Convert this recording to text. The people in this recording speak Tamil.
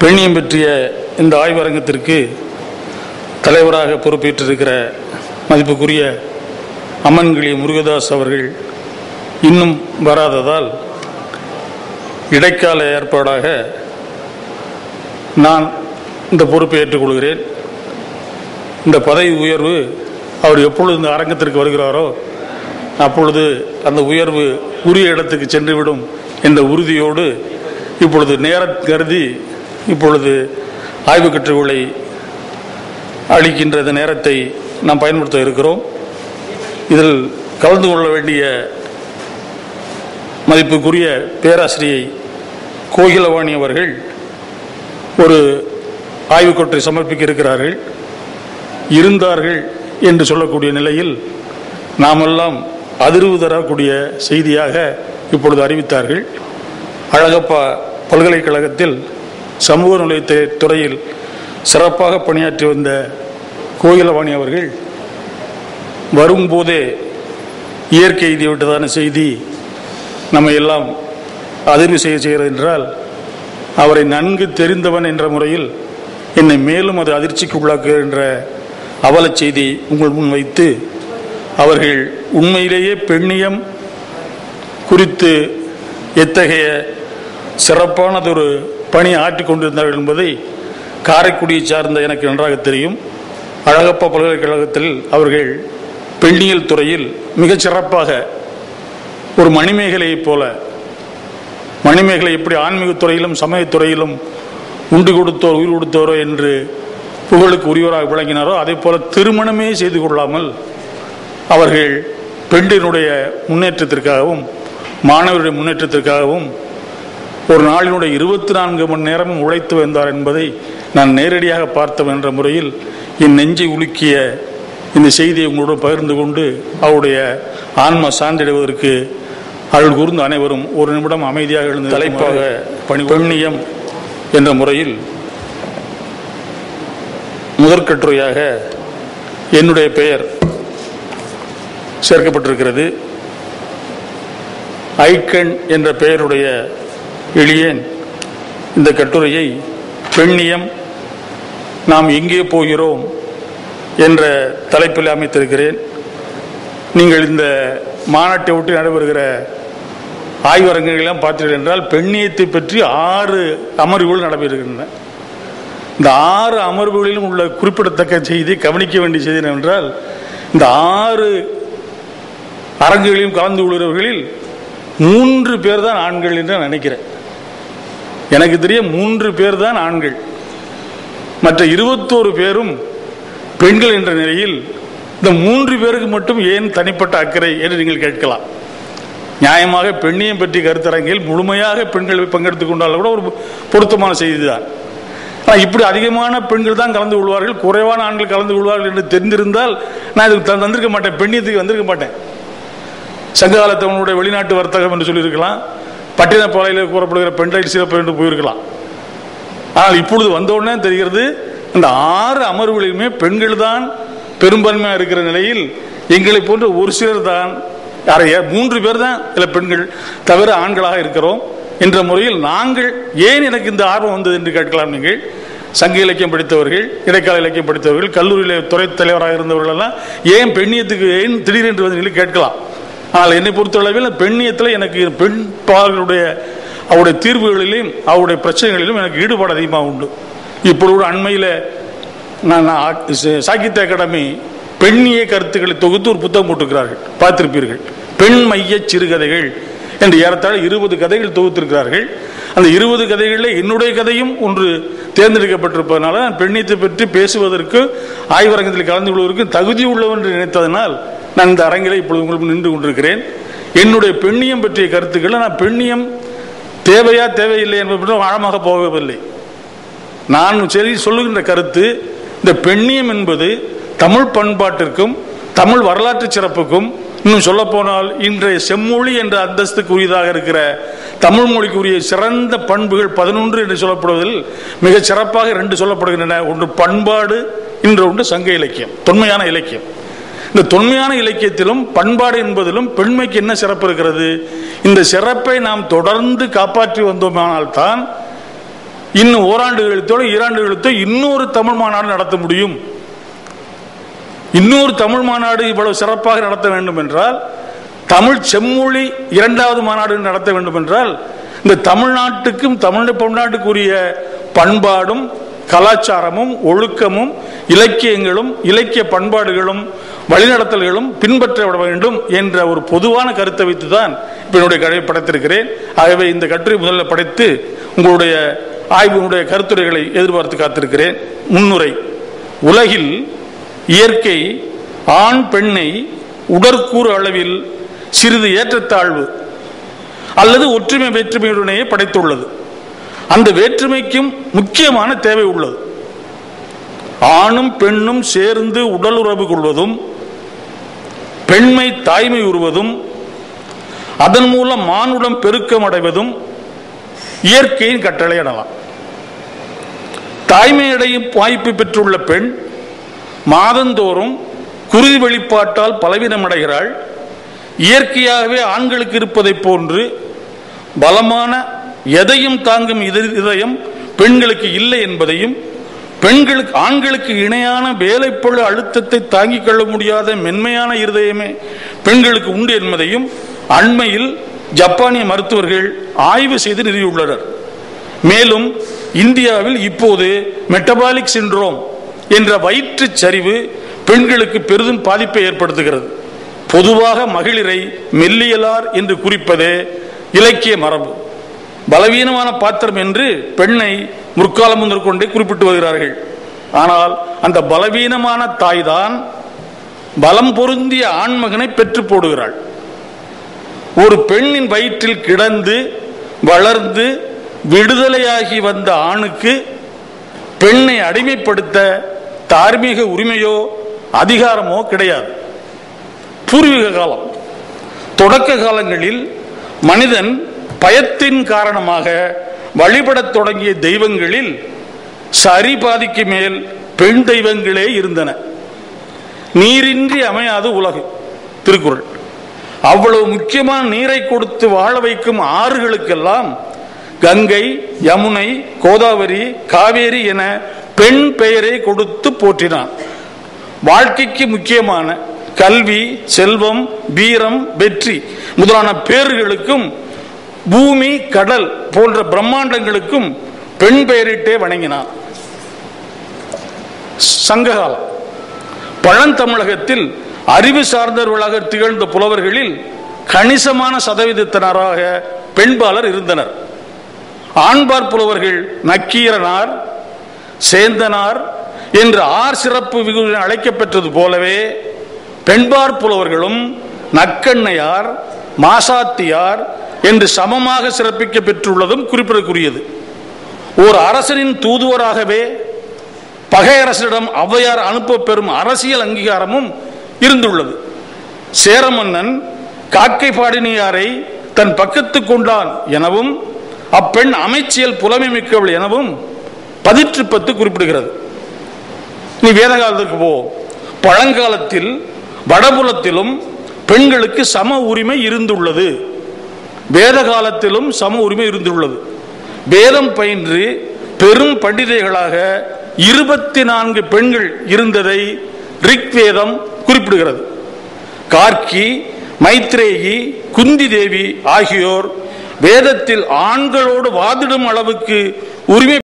பெண்ணியம் பற்றிய இந்த ஆய்வரங்கத்திற்கு தலைவராக பொறுப்பேற்றிருக்கிற மதிப்புக்குரிய அம்மன்கிளி முருகதாஸ் அவர்கள் இன்னும் வராததால் இடைக்கால ஏற்பாடாக நான் இந்த பொறுப்பை ஏற்றுக்கொள்கிறேன். இந்த பதவி உயர்வு அவர் எப்பொழுது இந்த அரங்கத்திற்கு வருகிறாரோ அப்பொழுது அந்த உயர்வு உரிய இடத்துக்கு சென்றுவிடும் என்ற உறுதியோடு இப்பொழுது நேர கருதி இப்பொழுது ஆய்வு கட்டுரைகளை அளிக்கின்ற நேரத்தை நாம் பயன்படுத்த இருக்கிறோம். இதில் கலந்து கொள்ள வேண்டிய மதிப்புக்குரிய பேராசிரியை கோகிலவாணி அவர்கள் ஒரு ஆய்வுக்கொற்றை சமர்ப்பிக்க இருக்கிறார்கள். இருந்தார்கள் என்று சொல்லக்கூடிய நிலையில் நாமெல்லாம் அதிர்வு தரக்கூடிய செய்தியாக இப்பொழுது அறிவித்தார்கள். அழகப்பா பல்கலைக்கழகத்தில் சமூக நிலைய துறையில் சிறப்பாக பணியாற்றி வந்த கோயிலவாணி அவர்கள் வரும்போதே இயற்கை எழுதி விட்டதான செய்தி நம்ம எல்லாம் அதிர்வு செய்ய செய்கிறது என்றால் அவரை நன்கு தெரிந்தவன் என்ற முறையில் என்னை மேலும் அது அதிர்ச்சிக்கு உள்ளாக்குகின்ற அவலச் செய்தி உங்கள் முன் வைத்து அவர்கள் உண்மையிலேயே பெண்ணியம் குறித்து எத்தகைய சிறப்பானதொரு பணி ஆற்றி கொண்டிருந்தார்கள் என்பதை காரைக்குடியை சார்ந்த எனக்கு நன்றாக தெரியும். அழகப்பா பல்கலைக்கழகத்தில் அவர்கள் பெண்ணியல் துறையில் மிகச்சிறப்பாக ஒரு மணிமேகலையைப் போல மணிமேகலை எப்படி ஆன்மீகத் துறையிலும் சமயத் துறையிலும் உண்டு கொடுத்தோர் உயிர் கொடுத்தோரோ என்று புகழுக்கு உரியவராக விளங்கினாரோ அதே போல திருமணமே செய்து கொள்ளாமல் அவர்கள் பெண்டினுடைய முன்னேற்றத்திற்காகவும் மாணவருடைய முன்னேற்றத்திற்காகவும் ஒரு நாளினுடைய இருபத்தி நான்கு மணி நேரமும் உழைத்து வந்தார் என்பதை நான் நேரடியாக பார்த்தவன் என்ற முறையில் என் நெஞ்சை உலுக்கிய இந்த செய்தியை உங்களோடு பகிர்ந்து கொண்டு அவருடைய ஆன்ம சான்றிடுவதற்கு அருள் கூர்ந்து அனைவரும் ஒரு நிமிடம் அமைதியாக எழுந்து தலைப்பாக பணி பெண்ணியம் என்ற முறையில் முதற்கட்டுரையாக என்னுடைய பெயர் சேர்க்கப்பட்டிருக்கிறது. ஐக்கண் என்ற பெயருடைய எளியேன் இந்த கட்டுரையை பெண்ணியம் நாம் எங்கே போகிறோம் என்ற தலைப்பில் அமைத்திருக்கிறேன். நீங்கள் இந்த மாநாட்டை ஒட்டி நடைபெறுகிற ஆய்வரங்குகளெல்லாம் பார்த்தீர்கள் என்றால் பெண்ணியத்தை பற்றி ஆறு அமர்வுகள் நடைபெறுகின்றன இந்த ஆறு அமர்வுகளிலும் உள்ள குறிப்பிடத்தக்க செய்தி கவனிக்க வேண்டிய செய்தி என்னவென்றால் இந்த ஆறு அரங்குகளிலும் கலந்து கொள்கிறவர்களில் மூன்று பேர் தான் ஆண்கள் என்று நான் நினைக்கிறேன். எனக்கு தெரிய மூன்று பேர் தான் ஆண்கள். மற்ற இருபத்தோரு பேரும் பெண்கள் என்ற நிலையில் இந்த மூன்று பேருக்கு மட்டும் ஏன் தனிப்பட்ட அக்கறை என்று நீங்கள் கேட்கலாம். நியாயமாக பெண்ணியம் பற்றி கருத்தரங்கில் முழுமையாக பெண்கள் பங்கெடுத்துக் கொண்டாலும் கூட ஒரு பொருத்தமான செய்திதான். ஆனால் இப்படி அதிகமான பெண்கள் தான் கலந்து கொள்வார்கள் குறைவான ஆண்கள் கலந்து கொள்வார்கள் என்று தெரிந்திருந்தால் நான் இதுக்கு தந்து- வந்திருக்க மாட்டேன் பெண்ணியத்துக்கு வந்திருக்க மாட்டேன். சங்ககாலத்தவனுடைய வெளிநாட்டு வர்த்தகம் என்று சொல்லியிருக்கலாம் பட்டினப்பாளையில் கூறப்படுகிற பெண்டைட் சிறப்பு என்று போயிருக்கலாம். ஆனால் இப்பொழுது வந்தவுடனே தெரிகிறது இந்த ஆறு அமர்வுகளிலுமே பெண்கள் தான் பெரும்பான்மையாக இருக்கிற நிலையில் எங்களை போன்ற ஒரு சிலர் தான் யாரைய மூன்று பேர் தான் இதில் பெண்கள் தவிர ஆண்களாக இருக்கிறோம் என்ற முறையில் நாங்கள் ஏன் எனக்கு இந்த ஆர்வம் வந்தது என்று கேட்கலாம் நீங்கள். சங்க இலக்கியம் படித்தவர்கள் இடைக்கால இலக்கியம் படித்தவர்கள் கல்லூரியில் துறை தலைவராக இருந்தவர்கள் எல்லாம் ஏன் பெண்ணியத்துக்கு ஏன் திடீரென்று வந்து கேட்கலாம். ஆனால் என்னை பொறுத்தளவில் பெண்ணியத்தில் எனக்கு பெண் பார்களுடைய அவருடைய தீர்வுகளிலும் அவருடைய பிரச்சனைகளிலும் எனக்கு ஈடுபாடு அதிகமாக உண்டு. இப்பொழுது கூட அண்மையில் நான் நான் சாகித்ய அகாடமி பெண்ணிய கருத்துக்களை தொகுத்து ஒரு புத்தகம் போட்டிருக்கிறார்கள். பார்த்திருப்பீர்கள். பெண் மைய சிறுகதைகள் என்று ஏறத்தாழ இருபது கதைகள் தொகுத்திருக்கிறார்கள். அந்த இருபது கதைகளில் என்னுடைய கதையும் ஒன்று தேர்ந்தெடுக்கப்பட்டிருப்பதனால பெண்ணியத்தை பற்றி பேசுவதற்கு ஆய்வரங்கத்தில் கலந்து கொள்வதற்கு தகுதி உள்ளவன் என்று நினைத்ததனால் நான் இந்த அரங்கில் இப்பொழுது உங்களுக்கு நின்று கொண்டிருக்கிறேன். என்னுடைய பெண்ணியம் பற்றிய கருத்துக்களை நான் பெண்ணியம் தேவையா தேவையில்லை என்பது பற்றி ஆழமாக போகவில்லை. நான் சரி சொல்லுகின்ற கருத்து இந்த பெண்ணியம் என்பது தமிழ் பண்பாட்டிற்கும் தமிழ் வரலாற்று சிறப்புக்கும் இன்னும் சொல்ல போனால் இன்றைய செம்மொழி என்ற அந்தஸ்துக்கு உரியதாக இருக்கிற தமிழ் மொழிக்கு உரிய சிறந்த பண்புகள் பதினொன்று என்று சொல்லப்படுவதில் மிக சிறப்பாக ரெண்டு சொல்லப்படுகின்றன. ஒன்று பண்பாடு இன்று ஒன்று சங்க இலக்கியம் தொன்மையான இலக்கியம். இந்த தொன்மையான இலக்கியத்திலும் பண்பாடு என்பதிலும் பெண்மைக்கு என்ன சிறப்பு இருக்கிறது? இந்த சிறப்பை நாம் தொடர்ந்து காப்பாற்றி வந்தோமானால் தான் இன்னும் ஓராண்டு கழித்தோட ஈராண்டு கழித்தோ இன்னொரு தமிழ் மாநாடு நடத்த முடியும். இன்னொரு தமிழ் மாநாடு இவ்வளவு சிறப்பாக நடத்த வேண்டும் என்றால் தமிழ் செம்மொழி இரண்டாவது மாநாடு நடத்த வேண்டும் என்றால் இந்த தமிழ்நாட்டுக்கும் தமிழ் தமிழ்நாட்டுக்குரிய பண்பாடும் கலாச்சாரமும் ஒழுக்கமும் இலக்கியங்களும் இலக்கிய பண்பாடுகளும் வழிநடத்தல்களும் பின்பற்றப்பட வேண்டும் என்ற ஒரு பொதுவான கருத்தை வைத்துதான் இப்ப என்னுடைய கதையை படைத்திருக்கிறேன். ஆகவே இந்த கட்டுரை முதல்ல படைத்து உங்களுடைய ஆய்வினுடைய கருத்துரைகளை எதிர்பார்த்து காத்திருக்கிறேன். முன்னுரை உலகில் இயற்கை ஆண் பெண்ணை உடற்கூறு அளவில் சிறிது ஏற்றத்தாழ்வு அல்லது ஒற்றுமை வேற்றுமையுடனேயே படைத்துள்ளது. அந்த வேற்றுமைக்கும் முக்கியமான தேவை உள்ளது. ஆணும் பெண்ணும் சேர்ந்து உடல் உறவு கொள்வதும் பெண்மை தாய்மை உருவதும் அதன் மூலம் மானுடம் பெருக்கம் அடைவதும் இயற்கையின் கட்டளை எனலாம். தாய்மை அடையும் வாய்ப்பு பெற்றுள்ள பெண் மாதந்தோறும் குருதி வெளிப்பாட்டால் பலவீனம் அடைகிறாள். இயற்கையாகவே ஆண்களுக்கு இருப்பதைப் போன்று பலமான எதையும் தாங்கும் இதயம் பெண்களுக்கு இல்லை என்பதையும் பெண்களுக்கு ஆண்களுக்கு இணையான வேலைப்பழு அழுத்தத்தை தாங்கிக் கொள்ள முடியாத மென்மையான இருதயமே பெண்களுக்கு உண்டு என்பதையும் அண்மையில் ஜப்பானிய மருத்துவர்கள் ஆய்வு செய்து நிறுவியுள்ளனர். மேலும் இந்தியாவில் இப்போது மெட்டபாலிக் சிண்ட்ரோம் என்ற வயிற்று சரிவு பெண்களுக்கு பெரிதும் பாதிப்பை ஏற்படுத்துகிறது. பொதுவாக மகளிரை மெல்லியலார் என்று குறிப்பதே இலக்கிய மரபு. பலவீனமான பாத்திரம் என்று பெண்ணை முற்காலம் முதற்கொண்டே குறிப்பிட்டு வருகிறார்கள். ஆனால் அந்த பலவீனமான தாய்தான் பலம் பொருந்திய ஆண்மகனை பெற்று போடுகிறாள். ஒரு பெண்ணின் வயிற்றில் கிடந்து வளர்ந்து விடுதலையாகி வந்த ஆணுக்கு பெண்ணை அடிமைப்படுத்த தார்மீக உரிமையோ அதிகாரமோ கிடையாது. பூர்வீக காலம். தொடக்க காலங்களில் மனிதன் பயத்தின் காரணமாக வழிபடத் தொடங்கிய தெய்வங்களில் சரி பாதிக்கு மேல் பெண் தெய்வங்களே இருந்தன. நீரின்றி அமையாது உலகு திருக்குறள். அவ்வளவு முக்கியமான நீரை கொடுத்து வாழ வைக்கும் ஆறுகளுக்கெல்லாம் கங்கை யமுனை கோதாவரி காவேரி என பெண் பெயரை கொடுத்து போற்றினான் வாழ்க்கைக்கு முக்கியமான கல்வி செல்வம் வீரம் வெற்றி முதலான பேர்களுக்கும் பூமி கடல் போன்ற பிரம்மாண்டங்களுக்கும் பெண் பெயரிட்டே வணங்கினார். சங்ககாலம். பழந்தமிழகத்தில் அறிவு சார்ந்தவர்களாக திகழ்ந்த புலவர்களில் கணிசமான சதவீதத்தினராக பெண்பாளர் இருந்தனர். ஆண்பார் புலவர்கள் நக்கீரனார் சேந்தனார் என்று ஆர் சிறப்பு விகுதியில் அழைக்கப்பெற்றது போலவே பெண்பார் புலவர்களும் நக்கண்ணையார் மாசாத்தியார் என்று சமமாக சிறப்பிக்க பெற்றுள்ளதும் குறிப்பிடக்கூடியது. ஓர் அரசனின் தூதுவராகவே பகையரசரிடம் ஔவையார் அனுப்ப பெறும் அரசியல் அங்கீகாரமும் இருந்துள்ளது. சேர மன்னன் காக்கை பாடினியாரை தன் பக்கத்து கொண்டான் எனவும் அப்பெண் அமைச்சியல் புலமை மிக்கவள் எனவும் பதிற்று பத்து குறிப்பிடுகிறது. நீ வேத காலத்துக்கு போ. பழங்காலத்தில் வடபுலத்திலும் பெண்களுக்கு சம உரிமை இருந்துள்ளது. வேத காலத்திலும் சம உரிமை இருந்துள்ளது. வேதம் பயின்று பெரும் பண்டிதைகளாக இருபத்தி நான்கு பெண்கள் இருந்ததை ரிக்வேதம் குறிப்பிடுகிறது. கார்க்கி மைத்ரேயி குந்தி தேவி ஆகியோர் வேதத்தில் ஆண்களோடு வாதிடும் அளவுக்கு உரிமை